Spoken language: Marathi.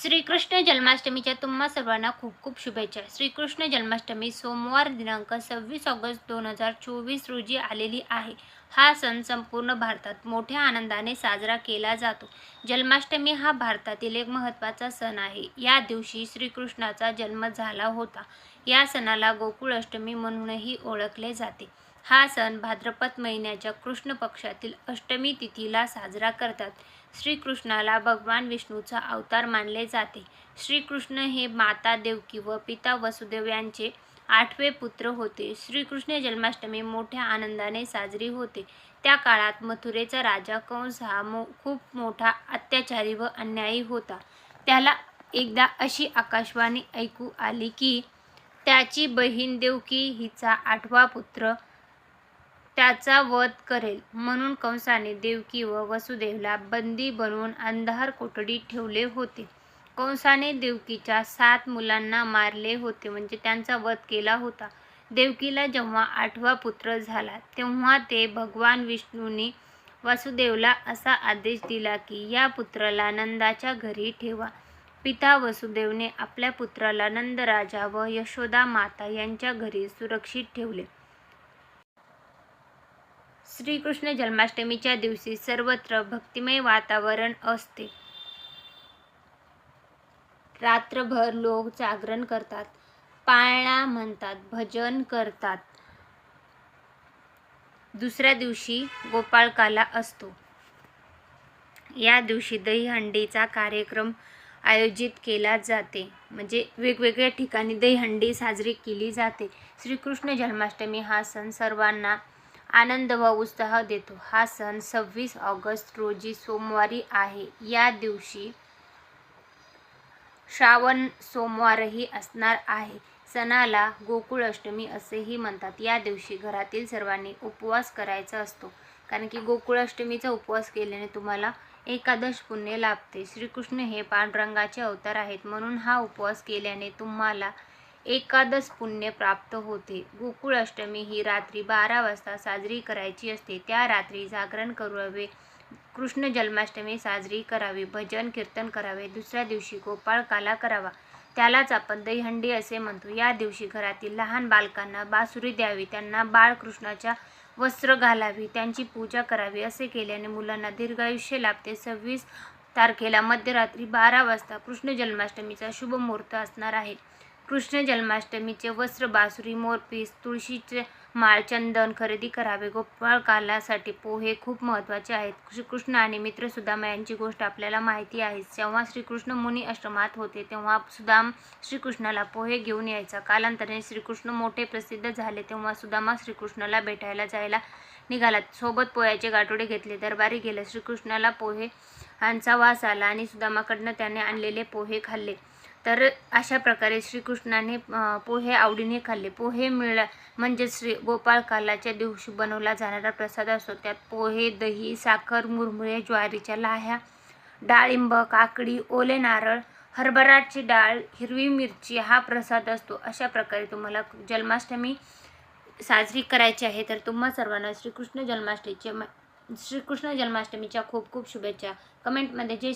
श्रीकृष्ण जन्माष्टमीच्या तुम्हा सर्वांना खूप खूप शुभेच्छा. श्रीकृष्ण जन्माष्टमी सोमवार दिनांक सव्वीस ऑगस्ट दोन हजार चोवीस रोजी आलेली आहे. हा सण संपूर्ण भारतात मोठ्या आनंदाने साजरा केला जातो. जन्माष्टमी हा भारतातील एक महत्त्वाचा सण आहे. या दिवशी श्रीकृष्णाचा जन्म झाला होता. या सणाला गोकुळ अष्टमी म्हणूनही ओळखले जाते. हा सण भाद्रपद महिन्याच्या कृष्ण पक्षातील अष्टमी तिथीला साजरा करतात. श्रीकृष्णाला भगवान विष्णूचा अवतार मानले जाते. श्रीकृष्ण हे माता देवकी व पिता वसुदेव यांचे आठवे पुत्र होते. श्रीकृष्ण जन्माष्टमी मोठ्या आनंदाने साजरी होते. त्या काळात मथुरेचा राजा कंस हा मो खूप मोठा अत्याचारी व अन्यायी होता. त्याला एकदा अशी आकाशवाणी ऐकू आली की त्याची बहीण देवकी हिचा आठवा पुत्र त्याचा वध करेल. म्हणून कंसाने देवकी व वसुदेवला बंदी बनवून अंधार कोठडीत ठेवले होते. कंसाने देवकीच्या सात मुलांना मारले होते. म्हणजे त्यांचा वध केला होता. देवकीला जेव्हा आठवा पुत्र झाला तेव्हा ते भगवान विष्णूंनी वासुदेवला असा आदेश दिला की या पुत्राला नंदाच्या घरी ठेवा. पिता वसुदेवने आपल्या पुत्राला नंदराजा व यशोदा माता यांच्या घरी सुरक्षित ठेवले. श्रीकृष्ण जन्माष्टमीच्या दिवशी सर्वत्र भक्तिमय वातावरण असते. रात्रभर लोक जागरण करतात. पाळणा म्हणतात भजन करतात. दुसऱ्या दिवशी गोपाळकाला असतो. या दिवशी दहीहंडीचा कार्यक्रम आयोजित केला जाते. म्हणजे वेगवेगळ्या ठिकाणी दहीहंडी साजरी केली जाते. श्रीकृष्ण जन्माष्टमी हा सण सर्वांना आनंद व उत्साह देतो. हा सण सव्वीस ऑगस्ट रोजी सोमवारी आहे. या दिवशी श्रावण सोमवारही असणार आहे. सणाला गोकुळाष्टमी असेही म्हणतात. या दिवशी घरातील सर्वांनी उपवास करायचा असतो. कारण की गोकुळाष्टमीचा उपवास केल्याने तुम्हाला एकादश पुण्य लाभते. श्रीकृष्ण हे पांडुरंगाचे अवतार आहेत. म्हणून हा उपवास केल्याने तुम्हाला एकादश पुण्य प्राप्त होते. गोकुळाष्टमी ही रात्री बारा वाजता साजरी करायची असते. त्या रात्री जागरण करावे कृष्ण जन्माष्टमी साजरी करावी भजन कीर्तन करावे दुसऱ्या दिवशी गोपाळकाला करावा. त्यालाच आपण दहीहंडी असे म्हणतो. या दिवशी घरातील लहान बालकांना बासुरी द्यावी त्यांना बाळकृष्णाच्या वस्त्र घालावी त्यांची पूजा करावी असे केल्याने मुलांना दीर्घायुष्य लाभते. सव्वीस तारखेला मध्यरात्री बारा वाजता कृष्ण जन्माष्टमीचा शुभ मुहूर्त असणार आहे. कृष्ण जन्माष्टमीचे वस्त्र बासुरी मोरपीस तुळशीचे माळचंदन खरेदी करावे. गोपाळकालासाठी पोहे खूप महत्त्वाचे आहेत. श्रीकृष्ण आणि मित्र सुदामा यांची गोष्ट आपल्याला माहिती आहे. जेव्हा श्रीकृष्ण मुनी आश्रमात होते तेव्हा सुदाम श्रीकृष्णाला पोहे घेऊन यायचा. कालांतराने श्रीकृष्ण मोठे प्रसिद्ध झाले. तेव्हा सुदामा श्रीकृष्णाला भेटायला जायला निघाला. सोबत पोह्याचे गाठोडे घेतले. दरबारी गेले. श्रीकृष्णाला पोहे यांचा वास आला आणि सुदामाकडनं त्याने आणलेले पोहे खाल्ले. तर अशा प्रकारे श्रीकृष्णाने पोहे आवडीने खाल्ले. पोहे मिळ म्हणजे श्री गोपाळकालाच्या दिवशी बनवला जाणारा प्रसाद असतो. त्यात पोहे दही साखर मुरमुरे ज्वारीच्या लाह्या डाळिंब काकडी ओले नारळ हरभराची डाळ हिरवी मिरची हा प्रसाद असतो. अशा प्रकारे तुम्हाला जन्माष्टमी साजरी करायची आहे तर तुम्हा सर्वांना श्रीकृष्ण जन्माष्टमीचे श्रीकृष्ण जन्माष्टमीच्या खूप खूप शुभेच्छा. कमेंटमध्ये जय